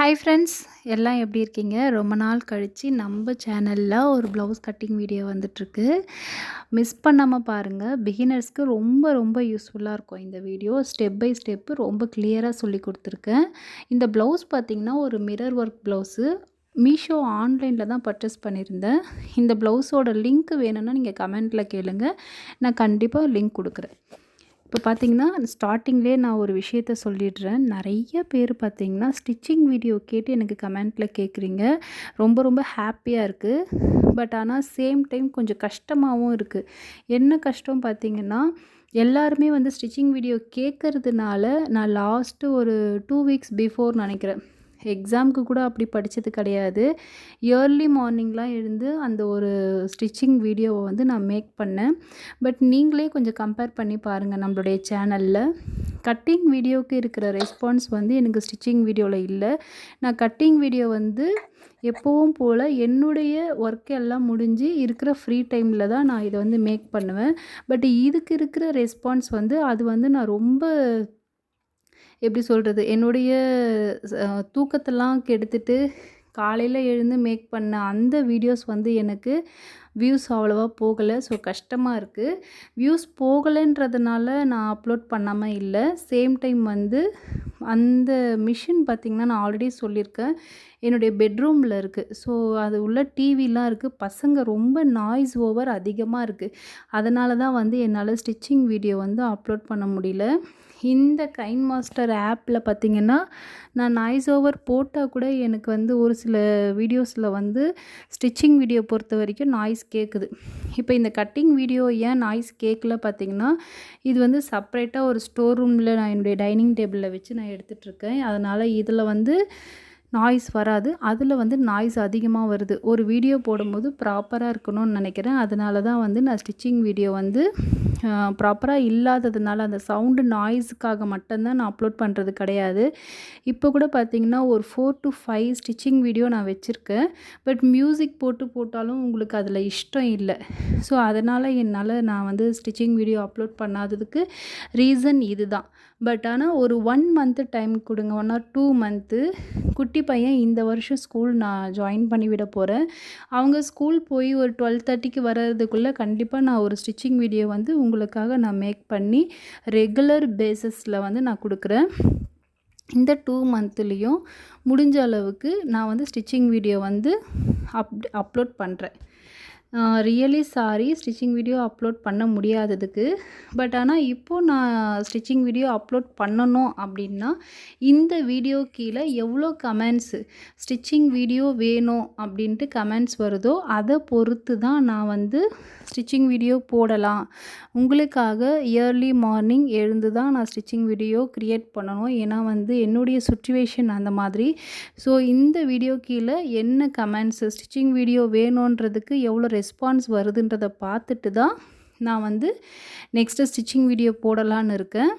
Hi friends எல்லாம் எப்படி இருக்கீங்க? ரொம்ப நாள் கழித்து நம்ம சேனலில் ஒரு ப்ளவுஸ் கட்டிங் வீடியோ வந்துட்டுருக்கு. மிஸ் பண்ணாமல் பாருங்கள் பிகினர்ஸ்க்கு ரொம்ப ரொம்ப யூஸ்ஃபுல்லாக இருக்கும் இந்த வீடியோ ஸ்டெப் பை ஸ்டெப்பு ரொம்ப கிளியராக சொல்லி கொடுத்துருக்கேன். இந்த ப்ளவுஸ் பார்த்திங்கன்னா ஒரு மிரர் ஒர்க் ப்ளவுஸு மீஷோ ஆன்லைனில் தான் பர்ச்சேஸ் பண்ணியிருந்தேன். இந்த ப்ளவுஸோட லிங்க் வேணும்னா நீங்கள் கமெண்ட்டில் கேளுங்கள் நான் கண்டிப்பாக லிங்க் கொடுக்குறேன். இப்போ பார்த்தீங்கன்னா ஸ்டார்டிங்லேயே நான் ஒரு விஷயத்த சொல்லிடுறேன். நிறைய பேர் பார்த்தீங்கன்னா ஸ்டிச்சிங் வீடியோ கேட்டு எனக்கு கமெண்ட்டில் கேட்குறீங்க. ரொம்ப ரொம்ப ஹாப்பியாக இருக்குது பட் ஆனால் சேம் டைம் கொஞ்சம் கஷ்டமாகவும் இருக்குது என்ன கஷ்டம் பார்த்தீங்கன்னா எல்லாருமே வந்து ஸ்டிச்சிங் வீடியோ கேட்குறதுனால நான் லாஸ்ட்டு ஒரு டூ வீக்ஸ் பிஃபோர் நினைக்கிறேன். எக்ஸாமுக்கு கூட அப்படி படித்தது கிடையாது. இயர்லி மார்னிங்லாம் எழுந்து அந்த ஒரு ஸ்டிச்சிங் வீடியோவை வந்து நான் மேக் பண்ணேன். பட் நீங்களே கொஞ்சம் கம்பேர் பண்ணி பாருங்கள் நம்மளுடைய சேனலில் கட்டிங் வீடியோவுக்கு இருக்கிற ரெஸ்பான்ஸ் வந்து எனக்கு ஸ்டிச்சிங் வீடியோவில் இல்லை. நான் கட்டிங் வீடியோ வந்து எப்போவும் போல் என்னுடைய ஒர்க் எல்லாம் முடிஞ்சு இருக்கிற ஃப்ரீ டைமில் தான் நான் இதை வந்து மேக் பண்ணுவேன். பட் இதுக்கு இருக்கிற ரெஸ்பான்ஸ் வந்து அது வந்து நான் ரொம்ப எப்படி சொல்கிறது என்னுடைய தூக்கத்தெல்லாம் கெடுத்துட்டு காலையில் எழுந்து மேக் பண்ண அந்த வீடியோஸ் வந்து எனக்கு வியூஸ் அவ்வளோவா போகலை. ஸோ கஷ்டமாக இருக்குது வியூஸ் போகலைன்றதுனால நான் அப்லோட் பண்ணாமல் இல்லை. சேம் டைம் வந்து அந்த மிஷின் பார்த்திங்கன்னா நான் ஆல்ரெடி சொல்லியிருக்கேன். என்னுடைய பெட்ரூமில் இருக்குது ஸோ அது உள்ள டிவிலாம் இருக்குது பசங்க ரொம்ப நாய்ஸ் ஓவர் அதிகமாக இருக்குது அதனால தான் வந்து என்னால் ஸ்டிச்சிங் வீடியோ வந்து அப்லோட் பண்ண முடியல. இந்த கைன் மாஸ்டர் ஆப்பில் பார்த்திங்கன்னா நான் நாய்ஸ் ஓவர் போட்டால் கூட எனக்கு வந்து ஒரு சில வீடியோஸில் வந்து ஸ்டிச்சிங் வீடியோ பொறுத்த வரைக்கும் நாய்ஸ் கேட்குது. இப்போ இந்த கட்டிங் வீடியோ ஏன் நாய்ஸ் கேட்கல பார்த்திங்கன்னா இது வந்து செப்ரேட்டாக ஒரு ஸ்டோர் ரூமில் நான் என்னுடைய டைனிங் டேபிளில் வச்சு நான் எடுத்துகிட்ருக்கேன். அதனால் இதில் வந்து நாய்ஸ் வராது. அதில் வந்து நாய்ஸ் அதிகமாக வருது. ஒரு வீடியோ போடும்போது ப்ராப்பராக இருக்கணும்னு நினைக்கிறேன். அதனால தான் வந்து நான் ஸ்டிச்சிங் வீடியோ வந்து ப்ராப்பராக இல்லாததுனால அந்த சவுண்டு நாய்ஸுக்காக மட்டும்தான் நான் அப்லோட் பண்ணுறது கிடையாது. இப்போ கூட பார்த்திங்கன்னா ஒரு four to five stitching video நான் வச்சுருக்கேன். பட் மியூசிக் போட்டு போட்டாலும் உங்களுக்கு அதில் இஷ்டம் இல்லை. ஸோ அதனால் என்னால் நான் வந்து ஸ்டிச்சிங் வீடியோ அப்லோட் பண்ணாததுக்கு ரீசன் இது தான் பட் ஆனால் ஒரு ஒன் மந்த்து டைம் கொடுங்க. ஒன் ஆர் டூ மந்த்து குட்டி பையன் இந்த வருஷம் ஸ்கூல் நான் ஜாயின் பண்ணி விட போகிறேன் அவங்க ஸ்கூல் போய் ஒரு டுவெல் தேர்ட்டிக்கு வர்றதுக்குள்ளே கண்டிப்பாக நான் ஒரு ஸ்டிச்சிங் வீடியோ வந்து உங்களுக்காக நான் மேக் பண்ணி ரெகுலர் பேசஸில் வந்து நான் கொடுக்குறேன். இந்த டூ மந்த்லேயும் முடிஞ்ச அளவுக்கு நான் வந்து ஸ்டிச்சிங் வீடியோ வந்து அப் அப்லோட் பண்ணுறேன் really sorry stitching video upload பண்ண முடியாததுக்கு. பட் ஆனால் இப்போது நான் ஸ்டிச்சிங் வீடியோ அப்லோட் பண்ணணும் அப்படின்னா இந்த வீடியோ கீழே எவ்வளோ கமெண்ட்ஸு ஸ்டிச்சிங் வீடியோ வேணும் அப்படின்ட்டு கமெண்ட்ஸ் வருதோ அதை பொறுத்து தான் நான் வந்து ஸ்டிச்சிங் வீடியோ போடலாம். உங்களுக்காக இயர்லி மார்னிங் எழுந்து தான் நான் ஸ்டிச்சிங் வீடியோ க்ரியேட் பண்ணணும். ஏன்னா வந்து என்னுடைய சுச்சுவேஷன் அந்த மாதிரி. ஸோ இந்த வீடியோ கீழே என்ன கமெண்ட்ஸு ஸ்டிச்சிங் வீடியோ வேணுன்றதுக்கு எவ்வளோ ரெஸ்பான்ஸ் வருதுன்றதை பார்த்துட்டு தான் நான் வந்து நெக்ஸ்ட்டு ஸ்டிச்சிங் வீடியோ போடலான்னு இருக்கேன்.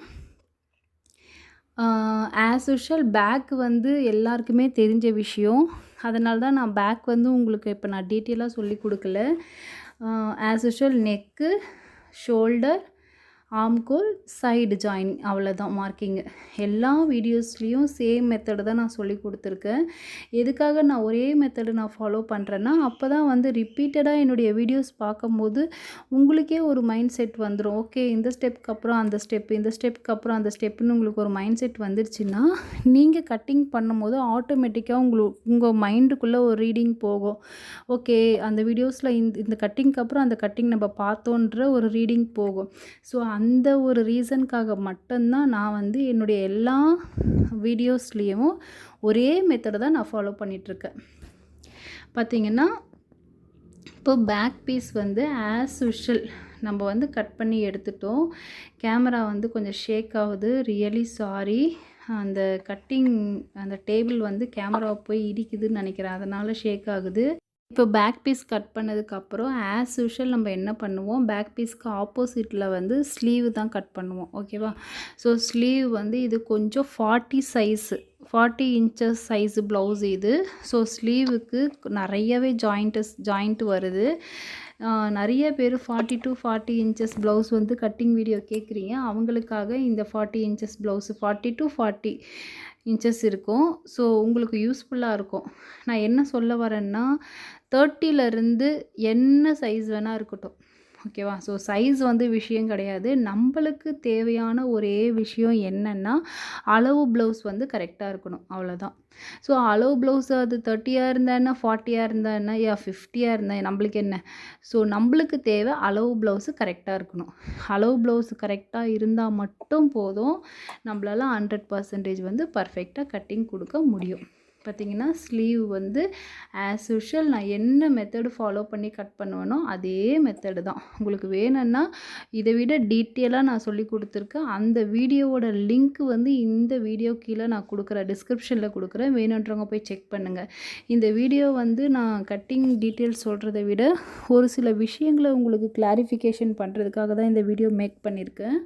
ஆஸ் யூஷுவல் பேக் வந்து எல்லாருக்குமே தெரிஞ்ச விஷயம். அதனால தான் நான் பேக் வந்து உங்களுக்கு இப்போ நான் டீட்டெயிலாக சொல்லி கொடுக்கல. ஆஸ் யூஷுவல் நெக்கு ஷோல்டர் ஆம்கோல் சைடு ஜாயின் அவ்வளோதான் மார்க்கிங்கு எல்லா வீடியோஸ்லேயும் சேம் மெத்தடு தான் நான் சொல்லி கொடுத்துருக்கேன். எதுக்காக நான் ஒரே மெத்தடு நான் ஃபாலோ பண்ணுறேன்னா அப்போ தான் வந்து ரிப்பீட்டடாக என்னுடைய வீடியோஸ் பார்க்கும்போது உங்களுக்கே ஒரு மைண்ட் செட் வந்துடும் ஓகே இந்த ஸ்டெப்புக்கு அப்புறம் அந்த ஸ்டெப் இந்த ஸ்டெப்புக்கு அப்புறம் அந்த ஸ்டெப்புன்னு உங்களுக்கு ஒரு மைண்ட் செட் வந்துருச்சுன்னா நீங்கள் கட்டிங் பண்ணும்போது ஆட்டோமேட்டிக்காக உங்களுக்கு உங்கள் மைண்டுக்குள்ளே ஒரு ரீடிங் போகும். ஓகே அந்த வீடியோஸில் இந்த இந்த கட்டிங்க்கு அப்புறம் அந்த கட்டிங் நம்ம பார்த்தோன்ற ஒரு ரீடிங் போகும். ஸோ அந்த ஒரு ரீசனுக்காக மட்டும்தான் நான் வந்து என்னுடைய எல்லா வீடியோஸ்லேயும் ஒரே மெத்தடை தான் நான் ஃபாலோ பண்ணிகிட்ருக்கேன் பார்த்திங்கன்னா இப்போ பேக் பீஸ் வந்து ஆஸ் யூஷுவல் நம்ம வந்து கட் பண்ணி எடுத்துட்டோம். கேமரா வந்து கொஞ்சம் ஷேக் ஆகுது. ரியலி சாரி அந்த கட்டிங் அந்த டேபிள் வந்து கேமராவை போய் இடிக்குதுன்னு நினைக்கிறேன். அதனால் ஷேக் ஆகுது. இப்போ பேக் பீஸ் கட் பண்ணதுக்கப்புறம் ஆஸ் யூஷுவல் நம்ம என்ன பண்ணுவோம்? பேக் பீஸ்க்கு ஆப்போசிட்டில் வந்து ஸ்லீவ் தான் கட் பண்ணுவோம். ஓகேவா ஸோ ஸ்லீவ் வந்து இது கொஞ்சம் forty size forty inches size blouse இது. ஸோ ஸ்லீவுக்கு நிறையவே ஜாயிண்ட்டஸ் ஜாயிண்ட் வருது. நிறைய பேர் forty to forty inches blouse வந்து கட்டிங் வீடியோ கேட்குறீங்க அவங்களுக்காக இந்த forty inches blouse forty to forty inches இருக்கும். ஸோ உங்களுக்கு யூஸ்ஃபுல்லாக இருக்கும். நான் என்ன சொல்ல வரேன்னா தேர்ட்டிலருந்து என்ன சைஸ் வேணால் இருக்கட்டும். ஓகேவா? ஸோ சைஸ் வந்து விஷயம் கிடையாது. நம்மளுக்கு தேவையான ஒரே விஷயம் என்னென்னா அளவு ப்ளவுஸ் வந்து கரெக்டாக இருக்கணும். அவ்வளோதான் ஸோ அளவு ப்ளவுஸ் அது தேர்ட்டியாக இருந்தா என்ன? ஃபார்ட்டியாக இருந்தா என்ன? யா ஃபிஃப்டியாக இருந்தா நம்மளுக்கு என்ன? ஸோ நம்மளுக்கு தேவை அளவு ப்ளவுஸு கரெக்டாக இருக்கணும். அளவு ப்ளவுஸ் கரெக்டாக இருந்தால் மட்டும் போதும் நம்மளால் ஹண்ட்ரட் பர்சன்டேஜ் வந்து பர்ஃபெக்டாக கட்டிங் கொடுக்க முடியும். பார்த்தீங்கன்னா ஸ்லீவ் வந்து ஆஸ் யூஷுவல் நான் என்ன மெத்தடு ஃபாலோ பண்ணி கட் பண்ணுவேனோ அதே மெத்தடு தான். உங்களுக்கு வேணும்னா இதை விட டீட்டெயிலாக நான் சொல்லி கொடுத்துருக்கேன். அந்த வீடியோவோட லிங்க் வந்து இந்த வீடியோ கீழே நான் கொடுக்குறேன் டிஸ்கிரிப்ஷனில் கொடுக்குறேன். வேணுன்றவங்க போய் செக் பண்ணுங்கள் இந்த வீடியோ வந்து நான் கட்டிங் டீட்டெயில்ஸ் சொல்கிறத விட ஒரு சில விஷயங்களை உங்களுக்கு கிளாரிஃபிகேஷன் பண்ணுறதுக்காக தான் இந்த வீடியோ மேக் பண்ணியிருக்கேன்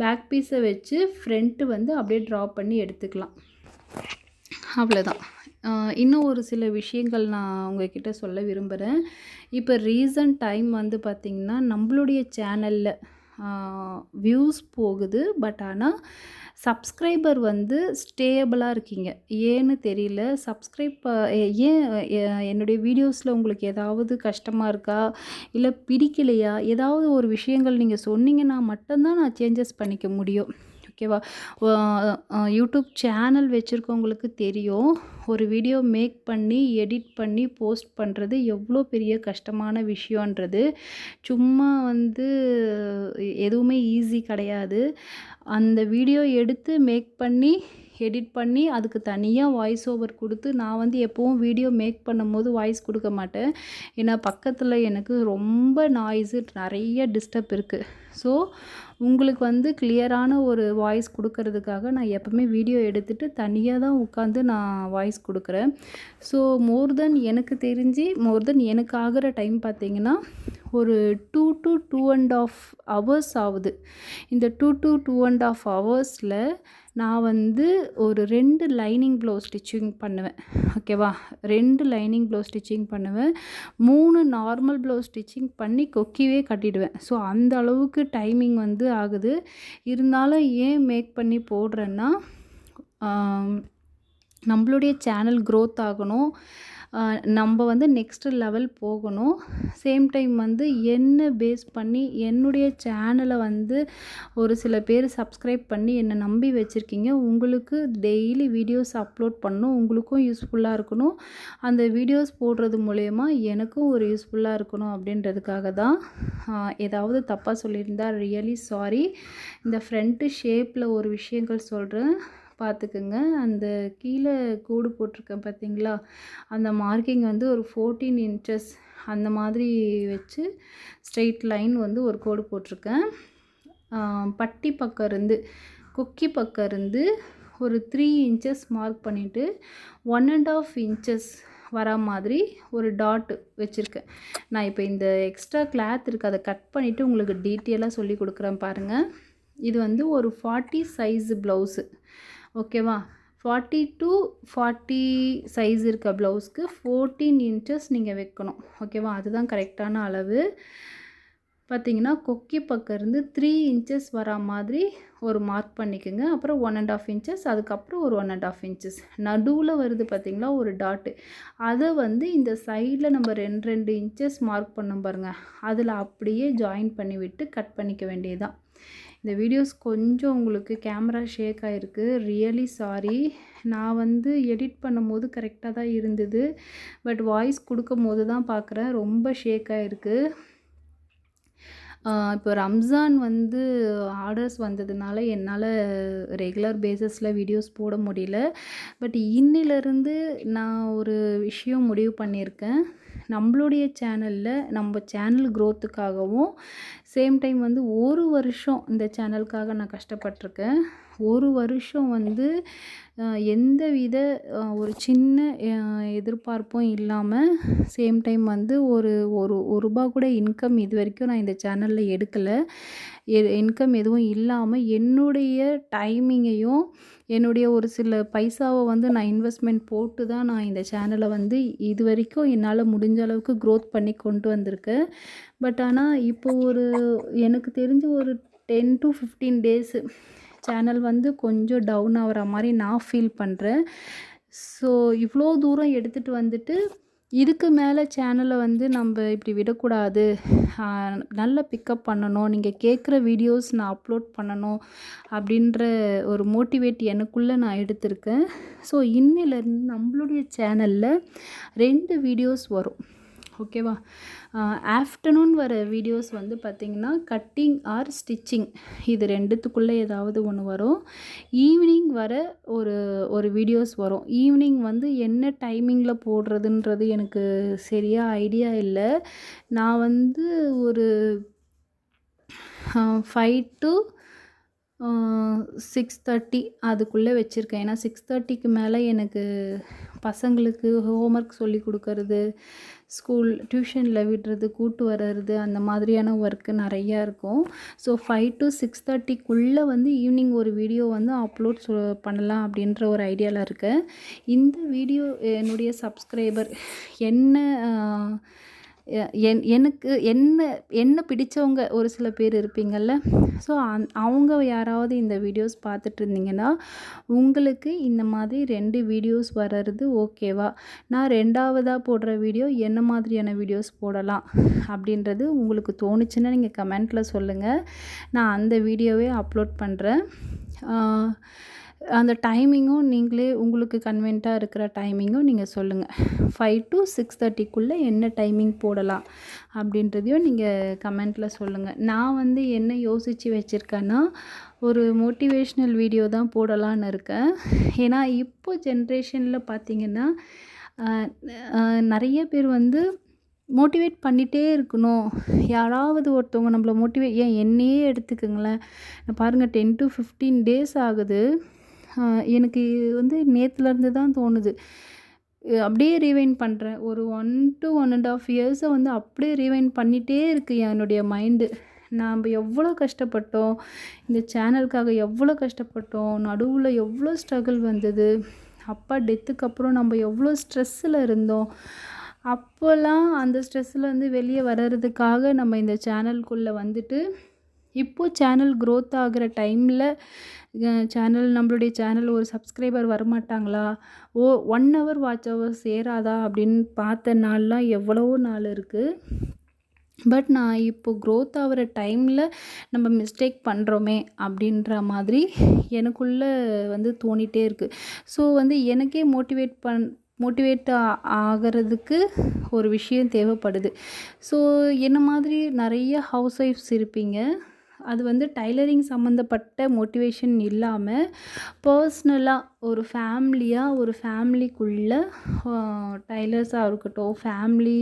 பேக் பீஸை வச்சு ஃப்ரண்ட்டு வந்து அப்படியே ட்ரா பண்ணி எடுத்துக்கலாம். அவ்வளோதான் இன்னும் ஒரு சில விஷயங்கள் நான் உங்ககிட்ட சொல்ல விரும்புகிறேன் இப்போ ரீசன்ட் டைம் வந்து பார்த்திங்கன்னா நம்மளுடைய சேனலில் வியூஸ் போகுது. பட் ஆனால் சப்ஸ்கிரைபர் வந்து ஸ்டேபிளாக இருக்கீங்க. ஏன்னு தெரியல. சப்ஸ்கிரைப் ஏன் என்னுடைய வீடியோஸில் உங்களுக்கு ஏதாவது கஷ்டமாக இருக்கா? இல்லை பிடிக்கலையா? ஏதாவது ஒரு விஷயங்கள் நீங்கள் சொன்னீங்கன்னா மட்டும்தான் நான் சேஞ்சஸ் பண்ணிக்க முடியும். ஓகேவா? யூடியூப் சேனல் வச்சுருக்கவங்களுக்கு தெரியும். ஒரு வீடியோ மேக் பண்ணி எடிட் பண்ணி போஸ்ட் பண்ணுறது எவ்வளோ பெரிய கஷ்டமான விஷயன்றது சும்மா வந்து எதுவுமே ஈஸி கிடையாது. அந்த வீடியோ எடுத்து மேக் பண்ணி எடிட் பண்ணி அதுக்கு தனியாக வாய்ஸ் ஓவர் கொடுத்து நான் வந்து எப்போவும் வீடியோ மேக் பண்ணும்போது வாய்ஸ் கொடுக்க மாட்டேன். ஏன்னா பக்கத்தில் எனக்கு ரொம்ப நாய்ஸு நிறைய டிஸ்டர்ப் இருக்குது ஸோ உங்களுக்கு வந்து கிளியரான ஒரு வாய்ஸ் கொடுக்கறதுக்காக நான் எப்போவுமே வீடியோ எடுத்துகிட்டு தனியாக தான் உட்காந்து நான் வாய்ஸ் கொடுக்குறேன். ஸோ மோர் தென் எனக்கு தெரிஞ்சு மோர் தென் எனக்கு ஆகிற டைம் பார்த்திங்கன்னா ஒரு two to two and half hours ஆகுது. இந்த two to two and half ஹவர்ஸில் நான் வந்து ஒரு ரெண்டு லைனிங் ப்ளவுஸ் ஸ்டிச்சிங் பண்ணுவேன். ஓகேவா ரெண்டு லைனிங் ப்ளவு ஸ்டிச்சிங் பண்ணுவேன். மூணு நார்மல் ப்ளவுஸ் ஸ்டிச்சிங் பண்ணி கொக்கிவே கட்டிடுவேன். ஸோ அந்த அளவுக்கு டைமிங் வந்து ஆகுது. இருந்தாலும் ஏன் மேக் பண்ணி போடுறேன்னா நம்மளுடைய சேனல் க்ரோத் ஆகணும். நம்ம வந்து நெக்ஸ்ட்டு லெவல் போகணும். சேம் டைம் வந்து என்ன பேஸ் பண்ணி என்னுடைய சேனலை வந்து ஒரு சில பேர் சப்ஸ்கிரைப் பண்ணி என்னை நம்பி வச்சுருக்கீங்க. உங்களுக்கு டெய்லி வீடியோஸ் அப்லோட் பண்ணணும். உங்களுக்கும் யூஸ்ஃபுல்லாக இருக்கணும். அந்த வீடியோஸ் போடுறது மூலயமா எனக்கும் ஒரு யூஸ்ஃபுல்லாக இருக்கணும் அப்படின்றதுக்காக தான் ஏதாவது தப்பாக சொல்லியிருந்தால் ரியலி சாரி இந்த ஃப்ரண்ட்டு ஷேப்பில் ஒரு விஷயங்கள் சொல்கிறேன் பார்த்துக்குங்க. அந்த கீழே கோடு போட்டிருக்கேன் பார்த்தீங்களா? அந்த மார்க்கிங் வந்து ஒரு ஃபோர்டீன் இன்ச்சஸ் அந்த மாதிரி வச்சு ஸ்ட்ரெயிட் லைன் வந்து ஒரு கோடு போட்டிருக்கேன். பட்டி பக்கம் இருந்து கொக்கி பக்கம் இருந்து ஒரு த்ரீ இன்ச்சஸ் மார்க் பண்ணிவிட்டு ஒன் அண்ட் ஆஃப் இன்ச்சஸ் வரா மாதிரி ஒரு டாட் வச்சுருக்கேன். நான் இப்போ இந்த எக்ஸ்ட்ரா கிளாத் இருக்குது அதை கட் பண்ணிவிட்டு உங்களுக்கு டீட்டெயிலாக சொல்லி கொடுக்குறேன் பாருங்கள் இது வந்து ஒரு ஃபார்ட்டி சைஸு ப்ளவுஸு ஓகேவா? ஃபார்ட்டி டூ ஃபார்ட்டி சைஸ் இருக்க ப்ளவுஸ்க்கு ஃபோர்டீன் இன்ச்சஸ் நீங்கள் வைக்கணும். ஓகேவா? அதுதான் கரெக்டான அளவு. பார்த்தீங்கன்னா கொக்கி பக்கம் இருந்து த்ரீ இன்ச்சஸ் வரா மாதிரி ஒரு மார்க் பண்ணிக்கோங்க. அப்புறம் ஒன் அண்ட் ஆஃப் இன்ச்சஸ் அதுக்கப்புறம் ஒரு ஒன் அண்ட் ஆஃப் இன்ச்சஸ் நடுவில் வருது பார்த்திங்களா ஒரு டாட்டு அதை வந்து இந்த சைடில் நம்ம ரெண்டு ரெண்டு இன்ச்சஸ் மார்க் பண்ணும் பாருங்கள் அதில் அப்படியே ஜாயின் பண்ணி விட்டு கட் பண்ணிக்க வேண்டியதுதான். இந்த வீடியோஸ் கொஞ்சம் உங்களுக்கு கேமரா ஷேக் ஆகிருக்கு ரியலி சாரி நான் வந்து எடிட் பண்ணும்போது கரெக்டாக தான் இருந்தது. பட் வாய்ஸ் கொடுக்கும் போது தான் பார்க்குறேன் ரொம்ப ஷேக் ஆகிருக்கு இப்போ ரம்ஜான் வந்து ஆர்டர்ஸ் வந்ததுனால என்னால் ரெகுலர் பேஸஸில் வீடியோஸ் போட முடியல. பட் இன்னிலேருந்து நான் ஒரு விஷயம் முடிவு பண்ணியிருக்கேன். நம்மளுடைய சேனலில் நம்ம சேனல் க்ரோத்துக்காகவும் சேம் டைம் வந்து ஒரு வருஷம் இந்த சேனலுக்காக நான் கஷ்டப்பட்டிருக்கேன். ஒரு வருஷம் வந்து எந்த வித ஒரு சின்ன எதிர்பார்ப்பும் இல்லாமல் சேம் டைம் வந்து ஒரு ஒரு ஒரு ரூபா கூட இன்கம் இது வரைக்கும் நான் இந்த சேனலில் எடுக்கலை. இன்கம் எதுவும் இல்லாமல் என்னுடைய டைமிங்கையும் என்னுடைய ஒரு சில பைசாவை வந்து நான் இன்வெஸ்ட்மெண்ட் போட்டு தான் நான் இந்த சேனலை வந்து இது வரைக்கும் என்னால் முடிஞ்ச அளவுக்கு க்ரோத் பண்ணி கொண்டு வந்திருக்கேன். பட் ஆனால் இப்போ ஒரு எனக்கு தெரிஞ்ச ஒரு ten to fifteen days channel வந்து கொஞ்சம் டவுன் ஆகிற மாதிரி நான் ஃபீல் பண்ணுறேன் ஸோ இவ்வளோ தூரம் எடுத்துகிட்டு வந்துட்டு இதுக்கு மேலே சேனலை வந்து நம்ம இப்படி விடக்கூடாது. நல்ல பிக்கப் பண்ணணும். நீங்கள் கேட்குற வீடியோஸ் நான் அப்லோட் பண்ணணும் அப்படின்ற ஒரு மோட்டிவேட் எனக்குள்ளே நான் எடுத்திருக்கேன். ஸோ இன்னிலேருந்து நம்மளுடைய சேனலில் ரெண்டு வீடியோஸ் வரும். ஓகேவா? ஆஃப்டர்நூன் வர வீடியோஸ் வந்து பார்த்திங்கன்னா கட்டிங் ஆர் ஸ்டிச்சிங் இது ரெண்டுத்துக்குள்ளே ஏதாவது ஒன்று வரும். ஈவினிங் வர ஒரு ஒரு வீடியோஸ் வரும். ஈவினிங் வந்து என்ன டைமிங்கில் போடுறதுன்றது எனக்கு சரியாக ஐடியா இல்லை. நான் வந்து ஒரு ஃபைவ் டு சிக்ஸ் தேர்ட்டி அதுக்குள்ளே வச்சுருக்கேன். ஏன்னா சிக்ஸ் தேர்ட்டிக்கு மேலே எனக்கு பசங்களுக்கு ஹோம்ஒர்க் சொல்லி கொடுக்கறது ஸ்கூல் டியூஷனில் விடுறது கூட்டு வர்றது அந்த மாதிரியான ஒர்க்கு நிறையா இருக்கும். ஸோ ஃபைவ் டு சிக்ஸ் தேர்ட்டிக்குள்ளே வந்து ஈவினிங் ஒரு வீடியோ வந்து அப்லோட் சொ பண்ணலாம் அப்படின்ற ஒரு ஐடியாவில் இருக்கேன் இந்த வீடியோ என்னுடைய சப்ஸ்கிரைபர் என்ன என் எனக்கு என்ன என்ன பிடித்தவங்க ஒரு சில பேர் இருப்பீங்கள்ல ஸோ அந் அவங்க யாராவது இந்த வீடியோஸ் பார்த்துட்டு இருந்தீங்கன்னா உங்களுக்கு இந்த மாதிரி ரெண்டு வீடியோஸ் வர்றது ஓகேவா நான் ரெண்டாவதாக போடுற வீடியோ என்ன மாதிரியான வீடியோஸ் போடலாம்? அப்படின்றது உங்களுக்கு தோணுச்சுன்னா நீங்கள் கமெண்ட்டில் சொல்லுங்கள் நான் அந்த வீடியோவே அப்லோட் பண்ணுறேன் அந்த டைமிங்கும் நீங்களே உங்களுக்கு கன்வென்ட்டாக இருக்கிற டைமிங்கும் நீங்கள் சொல்லுங்கள் ஃபைவ் டு சிக்ஸ் தேர்ட்டிக்குள்ளே என்ன டைமிங் போடலாம் அப்படின்றதையும் நீங்கள் கமெண்ட்டில் சொல்லுங்கள் நான் வந்து என்ன யோசித்து வச்சுருக்கேன்னா ஒரு மோட்டிவேஷ்னல் வீடியோ தான் போடலான்னு இருக்கேன். ஏன்னா இப்போ ஜென்ரேஷனில் பார்த்திங்கன்னா நிறைய பேர் வந்து மோட்டிவேட் பண்ணிகிட்டே இருக்கணும். யாராவது ஒருத்தவங்க நம்மளை மோட்டிவேட் ஏன் என்னையே எடுத்துக்கோங்களேன். பாருங்கள் டென் டு ஃபிஃப்டீன் டேஸ் ஆகுது. எனக்கு வந்து நேற்றுலேருந்து தான் தோணுது. அப்படியே ரீவைன் பண்ணுறேன் ஒரு one to one and half இயர்ஸை வந்து அப்படியே ரீவைன் பண்ணிகிட்டே இருக்குது என்னுடைய மைண்டு நாம் எவ்வளோ கஷ்டப்பட்டோம் இந்த சேனலுக்காக எவ்வளோ கஷ்டப்பட்டோம் நடுவில் எவ்வளோ ஸ்ட்ரகிள் வந்தது அப்பா டெத்துக்கு அப்புறம் நம்ம எவ்வளோ ஸ்ட்ரெஸ்ஸில் இருந்தோம். அப்போல்லாம் அந்த ஸ்ட்ரெஸ்ஸில் வந்து வெளியே வர்றதுக்காக நம்ம இந்த சேனல்குள்ளே வந்துட்டு இப்போது சேனல் க்ரோத் ஆகிற டைமில் சேனல் நம்மளுடைய சேனல் ஒரு சப்ஸ்கிரைபர் வரமாட்டாங்களா? ஓ ஒன் ஹவர் வாட்ச் ஹவர் சேராதா அப்படின்னு பார்த்த நாள்லாம் எவ்வளவோ நாள் இருக்குது பட் நான் இப்போது க்ரோத் ஆகிற டைமில் நம்ம மிஸ்டேக் பண்ணுறோமே அப்படின்ற மாதிரி எனக்குள்ளே வந்து தோணிகிட்டே இருக்குது ஸோ வந்து எனக்கே மோட்டிவேட் பண் மோட்டிவேட் ஆகிறதுக்கு ஒரு விஷயம் தேவைப்படுது. ஸோ என்ன மாதிரி நிறைய ஹவுஸ் ஒய்ஃப்ஸ் இருப்பீங்க. அது வந்து டைலரிங் சம்மந்தப்பட்ட மோட்டிவேஷன் இல்லாமல் பர்ஸ்னலாக ஒரு ஃபேமிலியாக ஒரு ஃபேமிலிக்குள்ளே டைலர்ஸாக இருக்கட்டும் ஃபேமிலி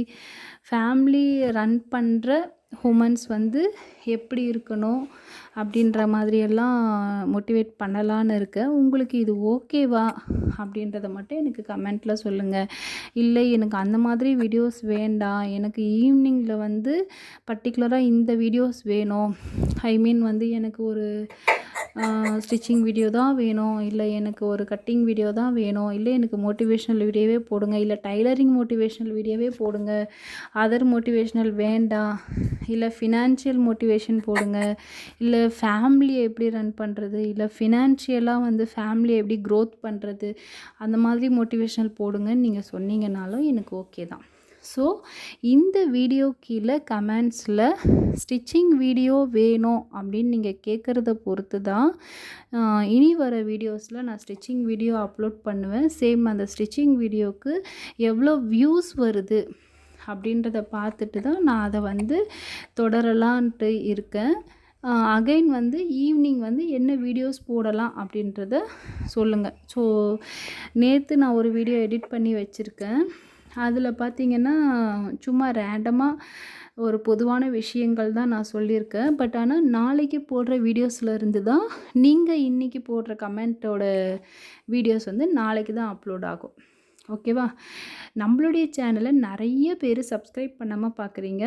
ஃபேமிலி ரன் பண்ணுற உமன்ஸ் வந்து எப்படி இருக்கணும் அப்படின்ற மாதிரியெல்லாம் மோட்டிவேட் பண்ணலான்னு இருக்கேன் உங்களுக்கு இது ஓகேவா அப்படின்றத மட்டும் எனக்கு கமெண்ட்டில் சொல்லுங்கள் இல்லை எனக்கு அந்த மாதிரி வீடியோஸ் வேண்டாம். எனக்கு ஈவினிங்கில் வந்து பர்டிகுலராக இந்த வீடியோஸ் வேணும். ஐ மீன் வந்து எனக்கு ஒரு ஸ்டிச்சிங் வீடியோ தான் வேணும். இல்லை எனக்கு ஒரு கட்டிங் வீடியோ தான் வேணும். இல்லை எனக்கு மோட்டிவேஷ்னல் வீடியோவே போடுங்க. இல்லை டைலரிங் மோட்டிவேஷ்னல் வீடியோவே போடுங்க. அதர் மோட்டிவேஷ்னல் வேண்டாம். இல்லை ஃபினான்ஷியல் மோட்டிவேஷன் போடுங்க. இல்லை ஃபேமிலியை எப்படி ரன் பண்ணுறது இல்லை ஃபினான்ஷியலாக வந்து ஃபேமிலியை எப்படி க்ரோத் பண்ணுறது அந்த மாதிரி மோட்டிவேஷ்னல் போடுங்கன்னு நீங்கள் சொன்னீங்கனாலும் எனக்கு ஓகே தான். ஸோ இந்த வீடியோ கீழே கமெண்ட்ஸில் ஸ்டிச்சிங் வீடியோ வேணும் அப்படின்னு நீங்கள் கேட்குறத பொறுத்து தான் இனி வர வீடியோஸில் நான் ஸ்டிச்சிங் வீடியோ அப்லோட் பண்ணுவேன். சேம் அந்த ஸ்டிச்சிங் வீடியோவுக்கு எவ்வளோ வியூஸ் வருது அப்படின்றத பார்த்துட்டு தான் நான் அதை வந்து தொடரலான்ட்டு இருக்கேன். அகைன் வந்து ஈவினிங் வந்து என்ன வீடியோஸ் போடலாம் அப்படின்றத சொல்லுங்கள் ஸோ நேற்று நான் ஒரு வீடியோ எடிட் பண்ணி வச்சுருக்கேன். அதில் பார்த்திங்கன்னா சும்மா ரேண்டமாக ஒரு பொதுவான விஷயங்கள் தான் நான் சொல்லியிருக்கேன். பட் ஆனால் நாளைக்கு போடுற வீடியோஸில் இருந்து தான் நீங்கள் இன்றைக்கி போடுற கமெண்ட்டோட வீடியோஸ் வந்து நாளைக்கு தான் அப்லோட் ஆகும். ஓகேவா? நம்மளுடைய சேனலை நிறைய பேர் சப்ஸ்கிரைப் பண்ணாமல் பார்க்குறீங்க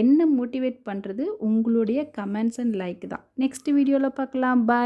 என்ன மோட்டிவேட் பண்ணுறது உங்களுடைய கமெண்ட்ஸ் அண்ட் லைக் தான். நெக்ஸ்ட் வீடியோவில் பார்க்கலாம். பாய்